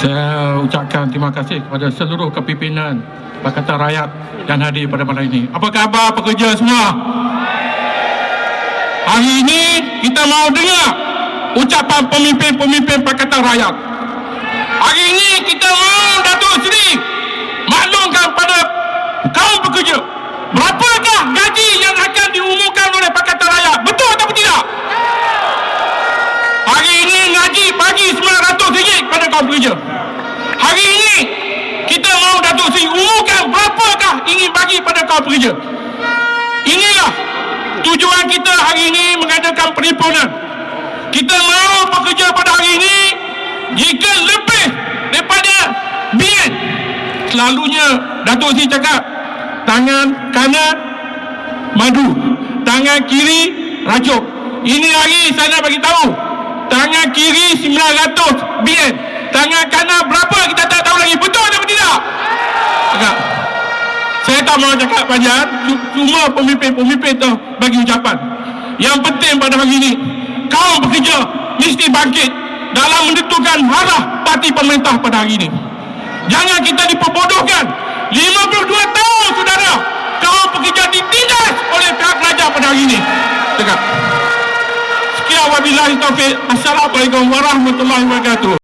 Saya ucapkan terima kasih kepada seluruh kepimpinan Pakatan Rakyat yang hadir pada malam ini. Apa khabar pekerja semua? Hari ini kita mau dengar ucapan pemimpin-pemimpin Pakatan Rakyat. Hari ini kita mau Datuk Seri maklumkan pada kaum pekerja berapakah gaji yang akan diumumkan oleh Pakatan Rakyat. Betul atau tidak? Hari ini ngaji bagi RM900 pada kaum pekerja. Hari ini kita mau Datuk Seri umumkan berapakah ingin bagi pada kaum pekerja. Inilah tujuan kita hari ini mengadakan perhimpunan. Kita mahu pekerja pada hari ini jika lebih daripada BN. Selalunya Datuk Seri cakap tangan kanan madu, tangan kiri rajuk. Ini hari saya nak bagi tahu. Tangan kiri 900 BN. Tangan kanan berapa kita tak tahu lagi. Betul atau tidak? Agak. Saya tak mau cakap panjang. Cu- Cuma pemimpin-pemimpin tu bagi ucapan. Yang penting pada hari ini, kaum pekerja mesti bangkit dalam menentukan arah parti pemerintah pada hari ini. Jangan kita diperbodohkan. 52 tahun saudara, kaum pekerja ditindas oleh pihak kerajaan pada hari ini. Cakap. Sekian wabillahi taufik. Assalamualaikum warahmatullahi wabarakatuh.